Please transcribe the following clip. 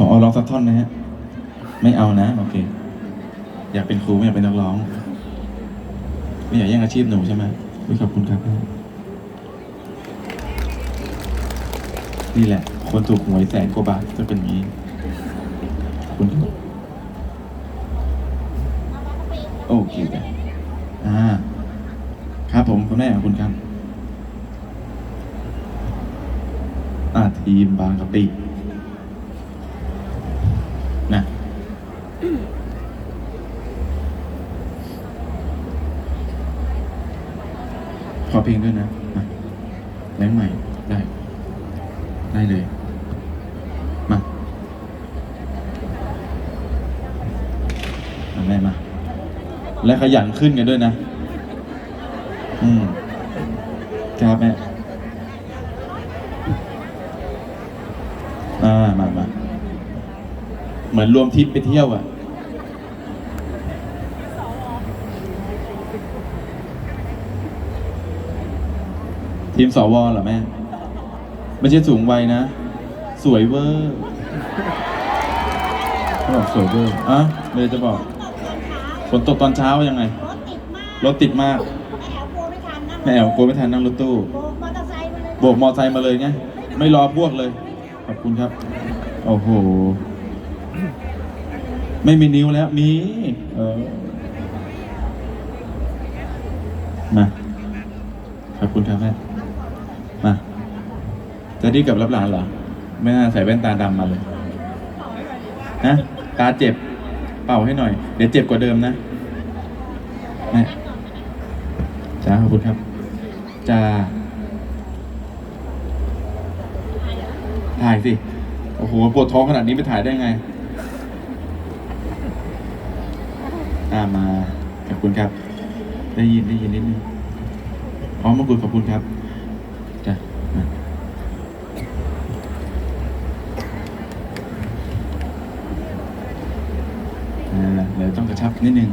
ขอร้องสักท่อนนะฮะ ไม่เอานะ โอเค อยากเป็นครูไม่อยากเป็นนักร้อง ไม่อยากแย่งอาชีพหนูใช่ไหมอุ๊ยขอบคุณครับ นี่แหละ คนถูกหวยแสนกว่าบาทจะเป็นอย่างนี้ขอบคุณครับโอเคจ้ะอ่า ครับผมคุณแม่ขอบคุณครับ อ่าทีมบางกะปินะ ขอเพลงด้วยนะมาแรงใหม่ได้ ได้เลย มามาแม่มา และขยันขึ้นกันด้วยนะ อืมครับแม่อ่ามามาเหมือนรวมทริปไปเที่ยวอะ ทีมสวเหรอแม่ ไม่ใช่สูงวัยนะ สวยเวอร์เขาบอกสวยเวอร์อะเลยจะบอก ฝนตกตอนเช้ายังไง รถติดมากรถติดมากแม่แอบกลัวไม่ทันนะแม่แอ๋วกลัวไม่ทันนั่งรถตู้ โบกมอเตอร์ไซค์มาเลยโบกมอไซค์มาเลยไง ไม่รอพวกเลย ขอบคุณครับ โอ้โห ไม่มีนิ้วแล้ว มี เออ มา ขอบคุณครับแม่ มาจะดีกับรับหลานเหรอ ไม่น่าใส่แว่นตาดำมาเลยฮะตาเจ็บ เป่าให้หน่อย เดี๋ยวเจ็บกว่าเดิมนะแม่จ้าขอบคุณครับจ้าถ่ายสิ โอ้โห ปวดท้องขนาดนี้ไปถ่ายได้ไงอามา ขอบคุณครับ ได้ยินได้ยินนิดนึงอ๋อมาคุยขอบคุณครับ จ้ะมา อ่าเดี๋ยวต้องกระชับนิดนึง